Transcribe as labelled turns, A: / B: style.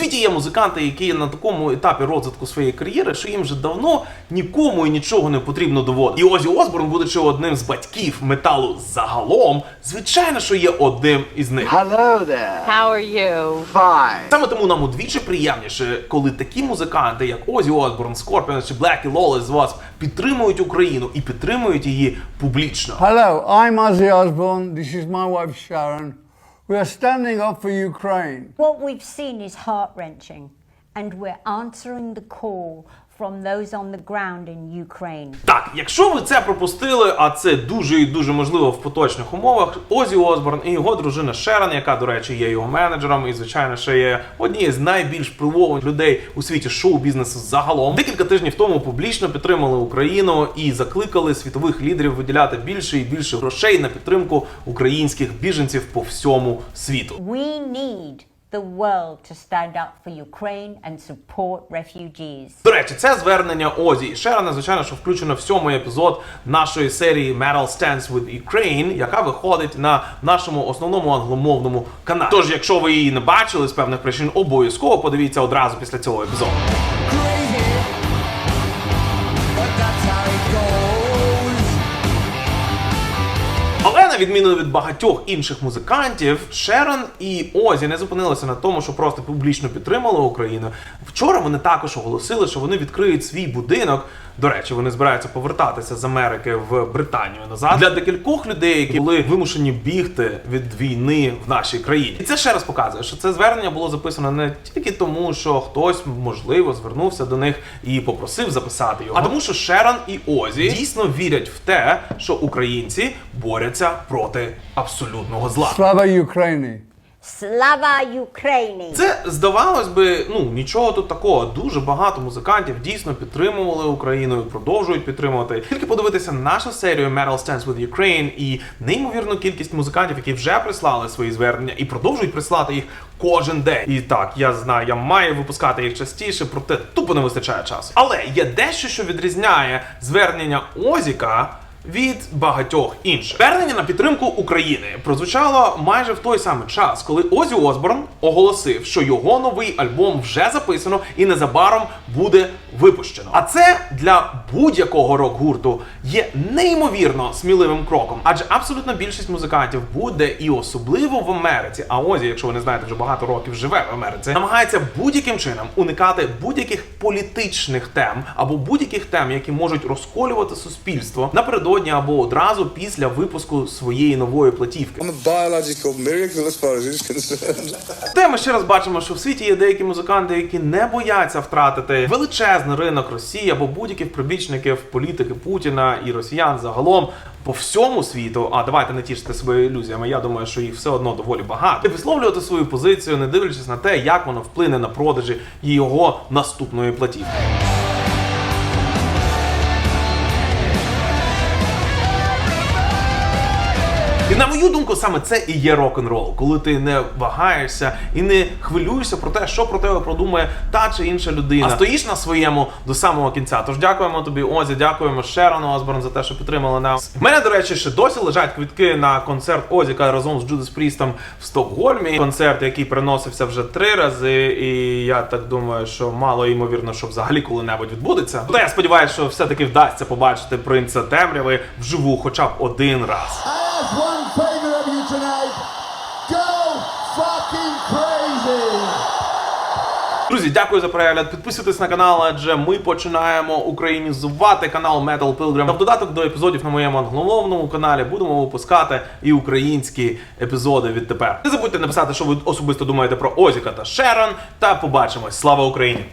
A: світі є музиканти, які на такому етапі розвитку своєї кар'єри, що їм вже давно нікому і нічого не потрібно доводити. І Озі Осборн, будучи одним з батьків металу загалом, звичайно, що є одним із них.
B: Hello there.
C: How are you?
B: Fine.
A: Саме тому нам удвічі приємніше, коли такі музиканти, як Озі Осборн, Скорпіон чи Black і Lawless з вас підтримують Україну і підтримують її публічно.
D: Hello, I'm Ozzy Osbourne. This is my wife Sharon. We are standing up for Ukraine.
E: What we've seen is heart wrenching, and we're answering the call from those on the ground in Ukraine.
A: Так, якщо ви це пропустили, а це дуже і дуже можливо в поточних умовах, Озі Осборн і його дружина Шерон, яка, до речі, є його менеджером, і звичайно, ще є однією з найбільш впливових людей у світі шоу-бізнесу загалом. Декілька тижнів тому публічно підтримали Україну і закликали світових лідерів виділяти більше і більше грошей на підтримку українських біженців по всьому світу.
E: We need the world to stand up for Ukraine and support refugees.
A: До речі, це звернення Озі і Шерона, звичайно, що включено в сьомий епізод нашої серії Metal Stands with Ukraine, яка виходить на нашому основному англомовному каналі. Тож, якщо ви її не бачили з певних причин, обов'язково подивіться одразу після цього епізоду. Відміну від багатьох інших музикантів, Шерон і Озі не зупинилися на тому, що просто публічно підтримали Україну. Вчора вони також оголосили, що вони відкриють свій будинок. До речі, вони збираються повертатися з Америки в Британію назад для декількох людей, які були вимушені бігти від війни в нашій країні. І це ще раз показує, що це звернення було записано не тільки тому, що хтось можливо звернувся до них і попросив записати його, а тому, що Шерон і Озі дійсно вірять в те, що українці борються проти абсолютного зла.
D: Slava Ukraini.
E: Slava Ukraini!
A: Це здавалось би, ну нічого тут такого. Дуже багато музикантів дійсно підтримували Україну і продовжують підтримувати. Тільки подивитися нашу серію Metal Stands with Ukraine і неймовірну кількість музикантів, які вже прислали свої звернення і продовжують прислати їх кожен день. І так, я знаю, я маю випускати їх частіше, проте тупо не вистачає часу. Але є дещо, що відрізняє звернення Озіка. Від багатьох інших звернення на підтримку України прозвучало майже в той самий час, коли Озі Осборн оголосив, що його новий альбом вже записано і незабаром буде випущено. А це для будь-якого рок-гурту є неймовірно сміливим кроком, адже абсолютно більшість музикантів буде і особливо в Америці. А Озі, якщо ви не знаєте, вже багато років живе в Америці, намагається будь-яким чином уникати будь-яких політичних тем або будь-яких тем, які можуть розколювати суспільство напередодні або одразу після випуску своєї нової платівки. Те ми ще раз бачимо, що в світі є деякі музиканти, які не бояться втратити величезний ринок Росії або будь-яких прибічників політики Путіна і росіян загалом по всьому світу. А давайте не тішити себе ілюзіями. Я думаю, що їх все одно доволі багато. І висловлювати свою позицію, не дивлячись на те, як воно вплине на продажі його наступної платівки. На мою думку, саме це і є рок-н-рол, коли ти не вагаєшся і не хвилюєшся про те, що про тебе продумає та чи інша людина. А стоїш на своєму до самого кінця. Тож дякуємо тобі, Озі, дякуємо Шерону Осборн за те, що підтримали нас. У мене, до речі, ще досі лежать квитки на концерт Озіка разом з Джудас Прістом в Стокгольмі. Концерт, який переносився вже три рази, і я так думаю, що мало ймовірно, що взагалі коли-небудь відбудеться. Та я сподіваюся, що все-таки вдасться побачити принца темряви вживу, хоча б один раз.
F: Ask one favor of you tonight. Go fucking crazy!
A: Друзі, дякую за перегляд. Підписуйтесь на канал, адже ми починаємо українізувати канал Metal Pilgrim. Та в додаток до епізодів на моєму англомовному каналі будемо випускати і українські епізоди відтепер. Не забудьте написати, що ви особисто думаєте про Озіка та Шерон. Та побачимось. Слава Україні!